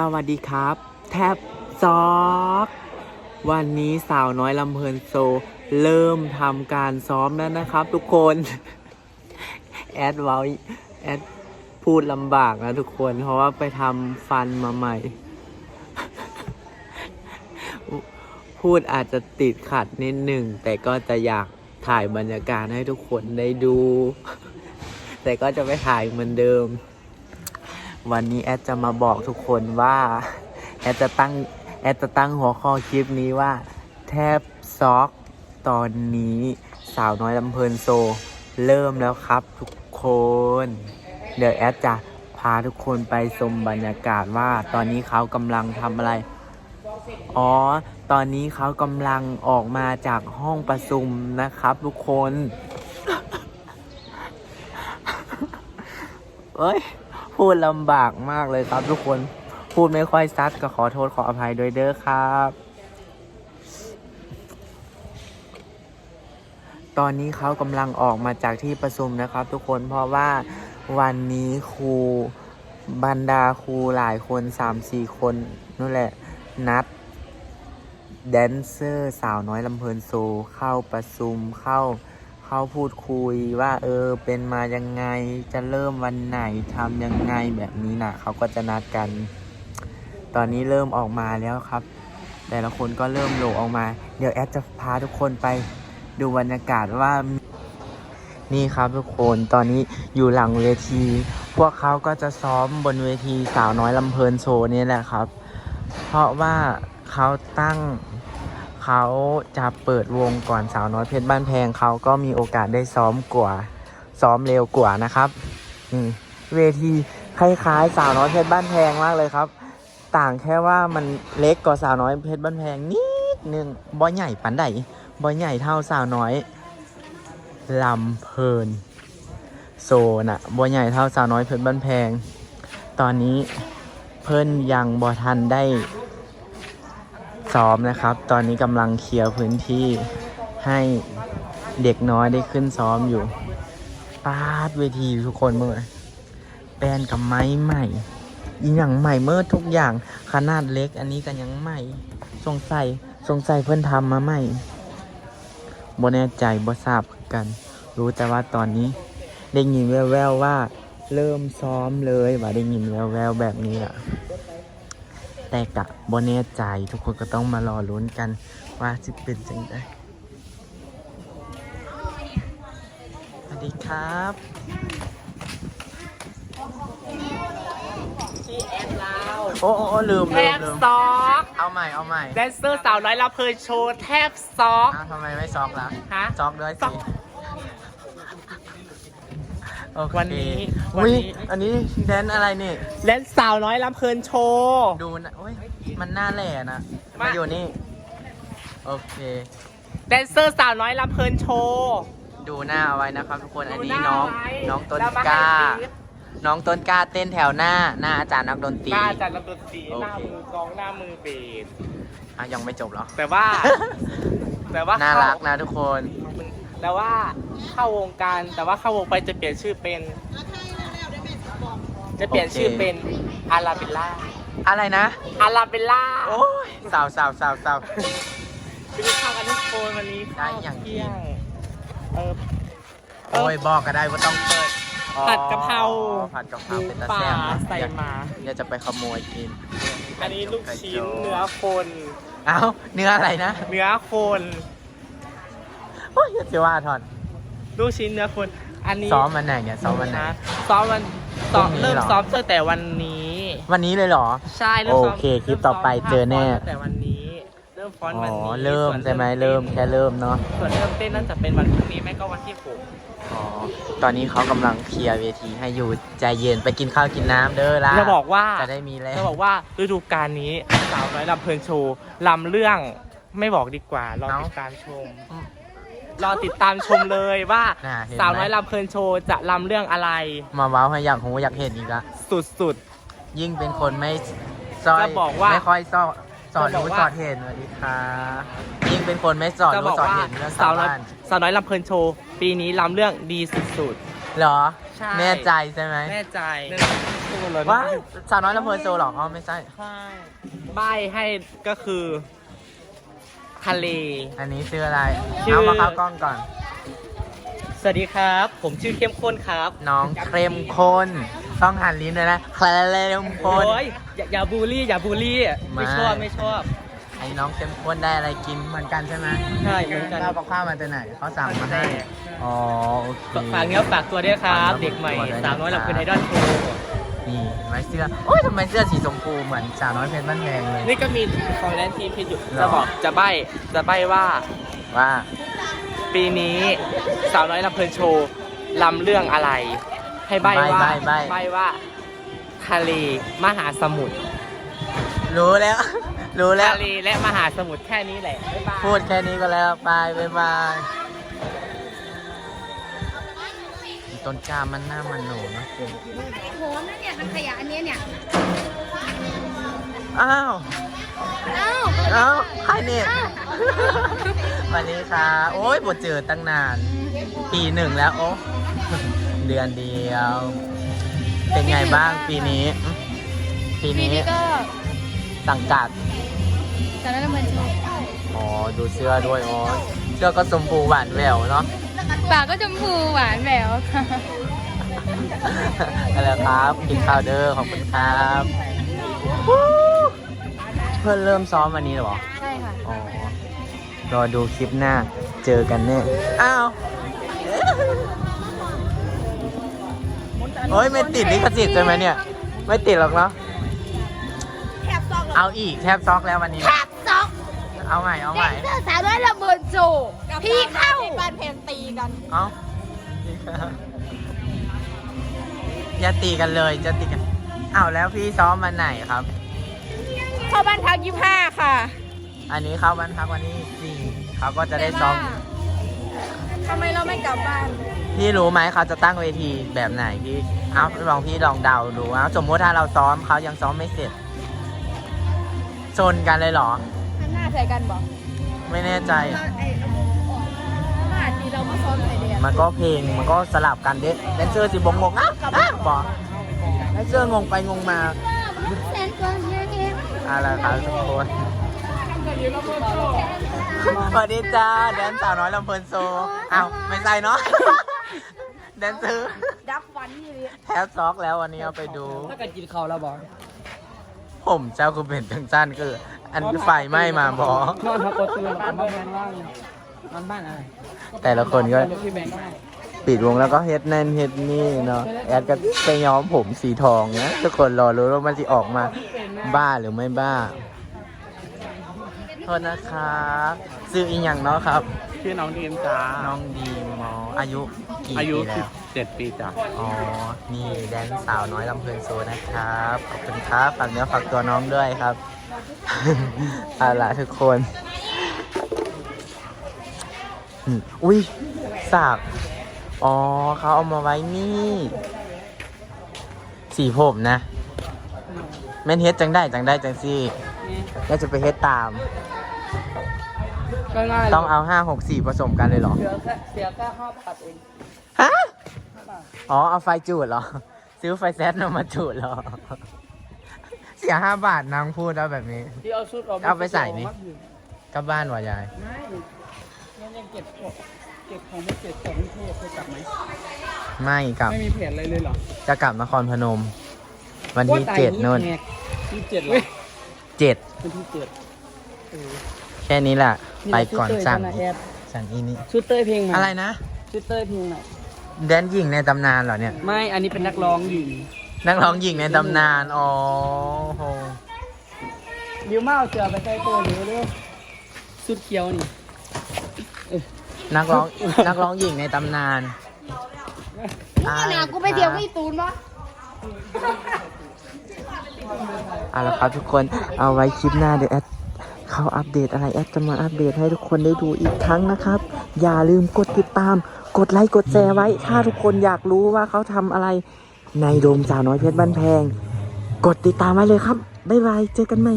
สวัสดีครับ แทบซอกวันนี้สาวน้อยลำเพลินโซ เริ่มทำการซ้อมแล้วนะครับทุกคน แอดเว้าแอดพูดลำบากนะทุกคน เพราะว่าไปทำฟันมาใหม่ พูดอาจจะติดขัดนิดหนึ่ง แต่ก็จะอยากถ่ายบรรยากาศให้ทุกคนได้ดู แต่ก็จะไปถ่ายเหมือนเดิม วันนี้แอดจะมาบอกทุกคนว่าแอดจะตั้งแอดจะตั้งหัวข้อคลิปนี้ว่า แทบซอกตอนนี้สาวน้อยลำเพลินโซ เริ่มแล้วครับทุกคน เดี๋ยวแอดจะพาทุกคนไปชมบรรยากาศว่าตอนนี้เขากำลังทำอะไร อ๋อ ตอนนี้เขากำลังออกมาจากห้องประชุมนะครับทุกคน เอ้ย พูดลำบากมากเลยครับทุกคน พูดไม่ค่อยซัดก็ขอโทษขออภัยด้วยเด้อครับ ตอนนี้เขากำลังออกมาจากที่ประชุมนะครับ ทุกคนเพราะว่าวันนี้ครูบรรดาครูหลายคนสามสี่คนนั่นแหละนัดแดนเซอร์สาวน้อยลำเพลินโซเข้าประชุมเข้า เขาพูดคุยว่า เออ เป็นมายังไงจะเริ่มวันไหนทำยังไงแบบนี้นะเขาก็จะนัดกัน ตอนนี้เริ่มออกมาแล้วครับ แต่ละคนก็เริ่มโหลออกมา เดี๋ยวแอดจะพาทุกคนไปดูบรรยากาศว่านี่ครับทุกคนตอนนี้อยู่หลังเวที พวกเขาก็จะซ้อมบนเวทีสาวน้อยลำเพลินโชว์นี่แหละครับ เพราะว่าเขาตั้ง เขาจะเปิดวงก่อนสาวน้อยเพชรบ้านแพงเขาก็มีโอกาสได้ซ้อมกว่าซ้อมเร็วกว่านะครับนี่เวทีคล้ายๆ สาวน้อยเพชรบ้านแพงมากเลยครับ ต่างแค่ว่ามันเล็กกว่าสาวน้อยเพชรบ้านแพงนิดนึงบ่ใหญ่ปันใดบ่ใหญ่เท่าสาวน้อยลำเพลินโซน่ะบ่ใหญ่เท่าสาวน้อยเพชรบ้านแพง ตอนนี้เพิ่นยังบ่ทันได้ ซ้อมนะครับ ตอนนี้กำลังเคลียร์พื้นที่ให้เด็กน้อยได้ขึ้นซ้อมอยู่ปาดเวทีทุกคนเมื่อแปลนกับไม้ใหม่อีหยังใหม่เมื่อทุกอย่างขนาดเล็กอันนี้กันยังใหม่สงสัยสงสัยเพื่อนทำมาใหม่บ่แน่ใจบ่ทราบกัน รู้แต่ว่าตอนนี้ได้ยินแววๆว่า เริ่มซ้อมเลยว่าได้ยินแววๆแบบนี้แหละ แต่กะบนแน่ใจทุกคนก็ต้องมารอลุ้นกันว่าจะเป็นจังไดสวัสดีครับที่แอดลาวโอ้โอ้โอ้ลืมแทลืมบลืมซอกเอาใหม่เอาใหม่แดนเซอร์สาวน้อยลำเพลินโชว์แทบซอกอ้าวทำไมไม่ซอกล่ะฮะซอกด้วยซสิอก โอเควันนี้วันอุ้ยนี้อันนี้แดนอะไรนี่เล่นสาวน้อยลำเพลินโชว์ ดูนะโอ้ยมันหน้าแหล่นะมา มาอยู่นี่ โอเค แดนเซอร์สาวน้อยลำเพลินโชว์ดูหน้าเอาไว้นะครับทุกคนอันนี้ดูหน้องไว้น้องต้นแล้วมให้กล้าติ๊บน้องต้นกล้าเต้นแถวหน้า หน้าอาจารย์นักดนตรี หน้าจัดลำดนตรีโอหน้าเค มือกลองหน้ามือเบสอะยังไม่จบเหรอแต่ว่า แต่ว่าน่าเข้รักนะทุกคน แต่ว่าเข้าวงการแต่ว่าเข้าวงไปจะเปลี่ยนชื่อเป็น จะเปลี่ยนโอเคชื่อเป็นอาราเบลล่าอะไรนะอาราเบลล่าโอ้ยสาวสาวสาวสาวไปดูข้าวกันทุกคนวันนี้ได้อย่างเที่ยงเออ โอ้ยบอกก็ได้ว่าต้องเปิดอ๋อผัดกะเพราผัดกะเพหรามูเป็นตะป่าแซ่บนะใส่อยากมาเดี๋ยวจะไปขโมยกินอันนี้ลูกชิ้นเนื้อคน เอ้าเนื้ออะไรนะ เนื้อคน โอ้ยอย่าจะว่าถอด ลูกชิ้นเนื้อคนอันนี้ซ้อมวันไหนเนี่ยซ้อมวันไหนะซ้อมวันซ้อมพรุ่งนี้เริ่มเหรอ ซ้อมตั้งแต่วันนี้ วันนี้เลยเหรอ ใช่เริ่มซ้อมโอเคคลิปต่อไปเจอแน่ ริ่มซ้มตั้งแต่วันนี้ เริ่มฟ้อนอ๋วันอนี้เริ่มส่วนใช่ไหมเริ่มแค่เริ่มเนาะส่วนเริ่มเต้นนั่นจะเป็นวันพรุ่งนี้ไม่ก็วันที่หกอ๋อตอนนี้เขากำลังเคลียร์เวทีให้อยู่ใจเย็นไปกินข้าวกินน้ำเด้อล่ะจะบอกว่าจะได้มีแรงจะบอกว่าฤดูกาลนี้สาวน้อยลำเพลินโชว์ลำเรื่องไม่บอกดีกว่ารอติดตามชม รอติดตามชมเลยว่าน่ะเห็นไหม สาวน้อยลำเพลินโชว์จะลำเรื่องอะไรมาว้าวให้อยากหูอยากเห็นอีกละสุด ยิ่งเป็นคนไม่ซอยจะบอกว่าไม่ค่อยสอดสอนจะบรู้อกว่า สอนเห็นสวัสดีค่ะยิ่งเป็นคนไม่สอนๆจะบรู้อกสอนว่าเห็นเรื่องสาชาววน้อยบ้านสาวน้อยลำเพลินโชว์ปีนี้ลำเรื่องดีสุด เหรอใช่ แน่ใจใช่ไหมๆแน่ใจเลยว่าสาวน้อยลำเพลินโซเหรออ๋อไม่ใช่ ใช่ใบให้ก็คือ ทะเล อันนี้ชื่ออะไร ชื่อ เอามาเข้ากล้องก่อน สวัสดีครับ ผมชื่อเข้มข้นครับน้องเครมข้นต้องหันลิ้นเลยนะเครมข้นโอ้ยอย่าอย่าบูลลี่ อย่าบูลลี่ ไม่ ไม่ชอบไม่ชอบ ไอ้น้องเข้มข้นได้อะไรกินเหมือนกันใช่ไหมใช่เหมือนกัน เรากับข้าวมาจากไหนเขาสั่งมาให้ อ๋อโอเค ฝากเนื้อฝากตัวด้วยครับฝากเนื้อเด็กใหม่ฝากตัวด้วยสาวน้อยนะครับลำเพลินไอดอลโชว์ นี่ไม้เสื้อ โอ้ยทำไมเสื้อสีชมพูเหมือนสาวน้อยเพชรบ้านแพงเลย นี่ก็มีของแลนด์ทีมเพชรอยู่หรอ จะบอกจะใบจะใบว่าว่า ปีนี้สาวน้อยลำเพลินโชว์ลำเรื่องอะไร ให้ใบว่าใบใบใบว่าทะเลมหาสมุทรรู้แล้ว รู้แล้ว ทะเลและมหาสมุทรแค่นี้แหละบ๊ายบาย พูดแค่นี้ก็แล้วบายบายบาย ต้นกล้ามันหน้ามันหนูเนอะโหนั่นเนี่ยมันขยะอันเนี้ยเนี่ย อ้าวเอ้าอ้าวใครเนี่ยวันนี้ค่ะ โอ้ยบทเจอตั้งนาน ปีหนึ่งแล้ว โอ้เดือนเดียว เป็นไงบ้างปีนี้ ปีปีนี้นี้ก็สังกัดตอนนั้นมันโชว์อ๋อ ดูเสื้อด้วย อ๋อ เสื้อก็สมพูหวานแหววเนาะ ปากก็ชมพูหวานแหววค่ะอะไรครับกินข้าวเด้อขอบคุณครับวู้เพื่อนเริ่มซ้อมวันนี้เหรอ ใช่ค่ะ อ๋อ รอดูคลิปหน้าเจอกันแน่ อ้าว โอ้ยไม่ติดลิขสิทธิ์ใช่ไหมเนี่ย ไม่ติดหรอกเนาะแคบซอกเอาอีกแทบซอกแล้ววันนี้แคบซอก เอาใหม่เอาใหเด็ม่กเสื้อสาวน้อยระเบิดโจพี่เข้าบ้านเพลงตีกัน เอาอย่าตีกันเลยจะตีกันอ้าวแล้วพี่ซ้อมวันไหนครับ เข้าบ้านพักยี่ห้าค่ะอันนี้เข้าวันพักวันที่สี่เขาก็จะได้ซ้อม ทำไมเราไม่กลับบ้าน พี่รู้ไหมเขาจะตั้งเวทีแบบไหนพี่เอาลองพี่ลองเดาดูเอาสมมติถ้าเราซ้อมเขายังซ้อมไม่เสร็จชนกันเลยเหรอหันหน้า ใส่กันบอกไม่แน่ใจไอ้มาดีเรามาซ้อมไอเดียมันก็เพลงมันก็สลับกันเด็ดแดนเซอร์สิบงงอะอะบอกแดนเซอร์งงไปงงมาแสนกว่าเงี้ยอะไรครับทุกคนสวัสดีจ้าแดนสาวน้อยลำเพลินโซอ้าวไม่ใช่เนาะแดนเซอร์ดับฟันนี่เลยแทบซอกแล้ววันนี้เอาไปดู ถ้ากันกินข้าวแล้วบอก ผมเจ้าคือเป็นจังสั้นคือ อันไฟไหม้มาบอนอนพักกดตื่นบ้านแบงว่างนอนบ้านอะไรแต่ละคนก็ พี่แบงก็ได้ปิดวงแล้วก็เฮ็ดนั่นเฮ็ดนี่เนาะแอดก็ไปย้อมผมสีทองนะทุกคนรอรู้ว่ามันจะออกมาบ้าหรือไม่บ้าโทษนะครับซื้ออีหยังเนาะครับ ชื่อน้องดีมจ้าน้องดีมออายุกี่อายุปีแล้ว 17ปีจ้ะอ๋อ นี่แดนสาวน้อยลำเพลินโซนะครับ ขอบคุณครับฝากเนื้อฝากตัวน้องด้วยครับ เอาล่ะทุกคนอืมอุ้ยสากอ๋อเขาเอามาไว้นี่ สีผมนะ แม่นเฮ็ดจังได้จังได้จังซี่แล้วจะไปเฮ็ดตาม ก็ง่ายต้องเอาห้าหกสี่ผสมกันเลยเหรอ เสียแค่เสียแค่ห้าบาทเอง ฮะ อ๋อ เอาไฟจูดเหรอ ซื้อไฟแซดนำมาจูดเหรอ เสียห้าบาทนางพูดเอาแบบนี้ ที่เอาชุดเอาไปใส่นี่ กลับบ้านวะยาย ไม่ไม่ยังเก็บของเก็บของไม่เก็บของไม่เทเคยกลับไหมไม่กลับ ไม่มีแผนอะไรเลยเหรอจะกลับนครพนม วันที่เจ็ดนู่นที่เจ็ดเหรอเจ็ดวันที่เจ็ดเออแค่นี้แหละ ไปก่อนสั่งชุดเต้ยนะแอดสั่งอีนี่ ชุดเต้ยเพลงหน่อะไรนะ ชุดเต้ยเพลงหน่อย แดนหญิงในตำนานเหรอเนี่ย ไม่อันนี้เป็นนักร้องหญิงนักร้องหญิงในตำนาน อ๋อโหดิวมาเอาเสือไปใส่ตัวเร็วเร็วชุดเขียวนี่นักร้องนักร้องหญิงในตำนานมึงน่ะกูไปเที่ยวกับอีตูนปะเอาละครับทุกคนเอาไว้คลิปหน้าเดี๋ยวแอดเขาอัปเดตอะไรแอดจะมาอัปเดตให้ทุกคนได้ดูอีกครั้งนะครับ อย่าลืมกดติดตาม กดไลค์กดแชร์ไว้ ถ้าทุกคนอยากรู้ว่าเขาทำอะไรในโดมสาวน้อยเพชรบ้านแพง กดติดตามไว้เลยครับ บ๊ายบาย เจอกันใหม่